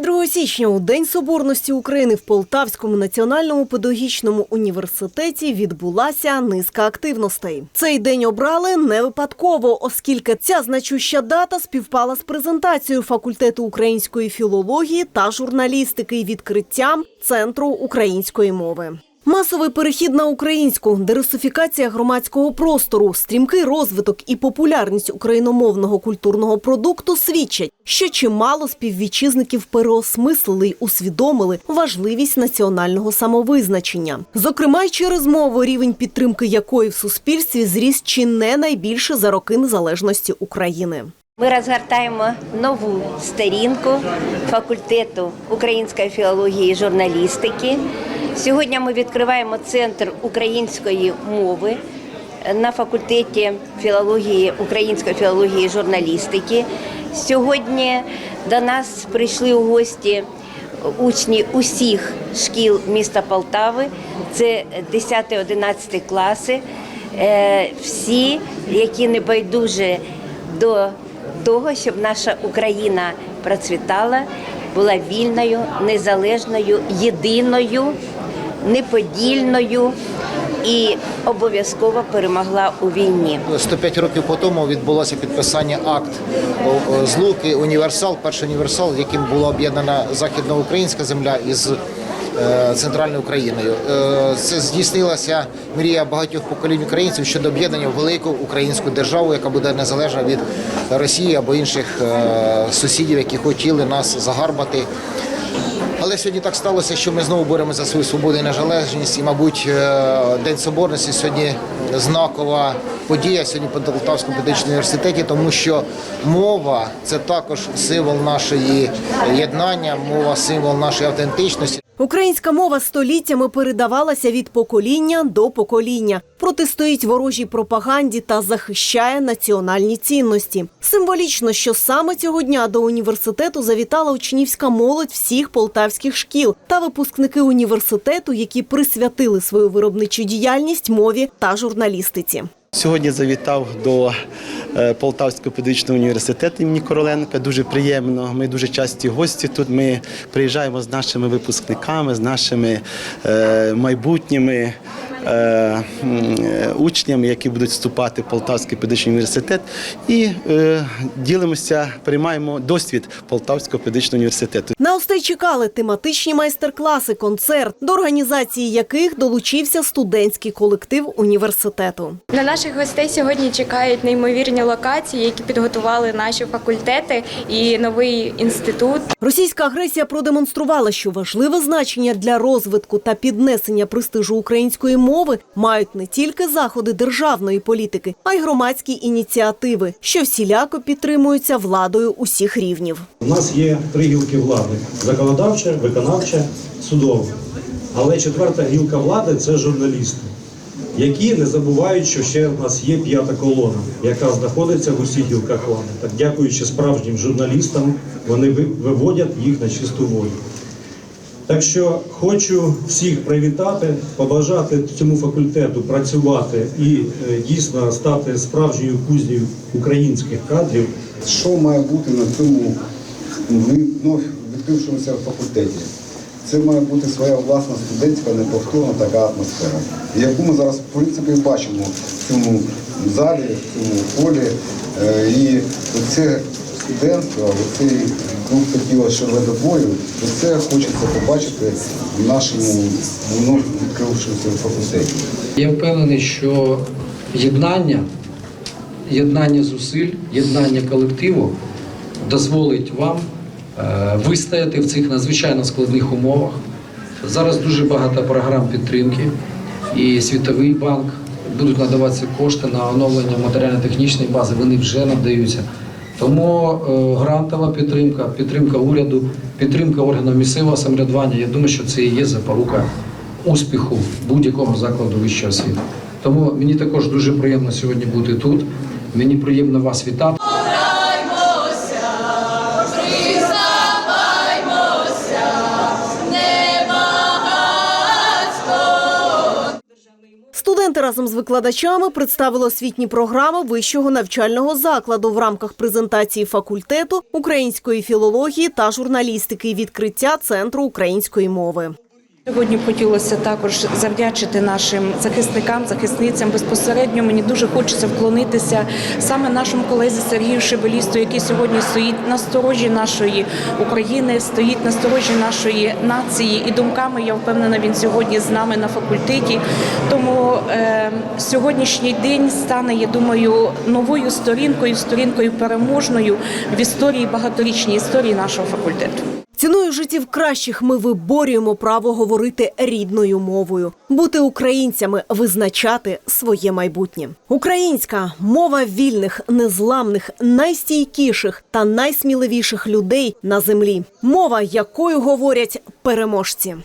22 січня у День Соборності України в Полтавському національному педагогічному університеті відбулася низка активностей. Цей день обрали не випадково, оскільки ця значуща дата співпала з презентацією факультету української філології та журналістики і відкриттям Центру української мови. Масовий перехід на українську, дерусифікація громадського простору, стрімкий розвиток і популярність україномовного культурного продукту свідчать, що чимало співвітчизників переосмислили й усвідомили важливість національного самовизначення. Зокрема, й через мову, рівень підтримки якої в суспільстві зріс чи не найбільше за роки незалежності України. Ми розгортаємо нову сторінку факультету української філології і журналістики. Сьогодні ми відкриваємо центр української мови на факультеті філології української філології і журналістики. Сьогодні до нас прийшли у гості учні усіх шкіл міста Полтави. Це 10-11 класи. Е, Всі, які не байдуже до того, щоб наша Україна процвітала, була вільною, незалежною, єдиною, неподільною і обов'язково перемогла у війні. 105 років по тому відбулося підписання акт злуки універсал, перший універсал, яким була об'єднана західноукраїнська земля із е, центральною Україною. Е, це здійснилася мрія багатьох поколінь українців щодо об'єднання в велику українську державу, яка буде незалежна від Росії або інших е, сусідів, які хотіли нас загарбати. Але сьогодні так сталося, що ми знову боремося за свою свободу і незалежність. І, мабуть, е, День Соборності сьогодні знакова подія сьогодні по Полтавському педагогічному університеті, тому що мова це також символ нашої єднання, мова символ нашої автентичності. Українська мова століттями передавалася від покоління до покоління, протистоїть ворожій пропаганді та захищає національні цінності. Символічно, що саме цього дня до університету завітала учнівська молодь всіх полтавських шкіл та випускники університету, які присвятили свою виробничу діяльність мові та журналістиці. Сьогодні завітав до е, Полтавського педагогічного університету імені Короленка. Дуже приємно. Ми дуже часті гості тут. Ми приїжджаємо з нашими випускниками, з нашими е, майбутніми е, е, учнями, які будуть вступати в Полтавський педагогічний університет, і е, ділимося, приймаємо досвід Полтавського педагогічного університету. На устей чекали тематичні майстер-класи, концерт, до організації яких долучився студентський колектив університету. На наших гостей сьогодні чекають неймовірні локації, які підготували наші факультети і новий інститут. Російська агресія продемонструвала, що важливе значення для розвитку та піднесення престижу української мови мають не тільки заходи державної політики, а й громадські ініціативи, що всіляко підтримуються владою усіх рівнів. У нас є три гілки влади: законодавча, виконавча, судова. Але четверта гілка влади це журналісти, які не забувають, що ще в нас є п'ята колона, яка знаходиться в усіх гілках влади. Так, дякуючи справжнім журналістам, вони виводять їх на чисту воду. Так що хочу всіх привітати, побажати цьому факультету працювати і е, дійсно стати справжньою кузнею українських кадрів. що має бути на цьому вновь відкрившомуся факультеті. Це має бути своя власна студентська неповторна така атмосфера, яку ми зараз в принципі бачимо в цьому залі, в цьому полі. Е, І це студентство, цей дух такий, що веде бою, це хочеться побачити в нашому вновь відкрившомуся факультеті. Я впевнений, що єднання, єднання зусиль, єднання колективу дозволить вам е, вистояти в цих надзвичайно складних умовах. Зараз дуже багато програм підтримки, і Світовий банк будуть надаватися кошти на оновлення матеріально-технічної бази. Вони вже надаються. Тому е, грантова підтримка, підтримка уряду, підтримка органів місцевого самоврядування. Я думаю, що це і є запорука успіху будь-якого закладу вищої освіти. Тому мені також дуже приємно сьогодні бути тут. Мені приємно вас вітати. Разом з викладачами представила освітні програми вищого навчального закладу в рамках презентації факультету української філології та журналістики відкриття центру української мови. Сьогодні хотілося також завдячити нашим захисникам, захисницям. Безпосередньо мені дуже хочеться вклонитися саме нашому колезі Сергію Шебелісту, який сьогодні стоїть на сторожі нашої України, стоїть на сторожі нашої нації. І думками я впевнена, він сьогодні з нами на факультеті. Тому е, сьогоднішній день стане, я думаю, новою сторінкою, сторінкою переможною в історії багаторічній історії нашого факультету. Ціною життів кращих ми виборюємо право говорити рідною мовою, бути українцями, визначати своє майбутнє. Українська мова вільних, незламних, найстійкіших та найсміливіших людей на землі. Мова, якою говорять переможці.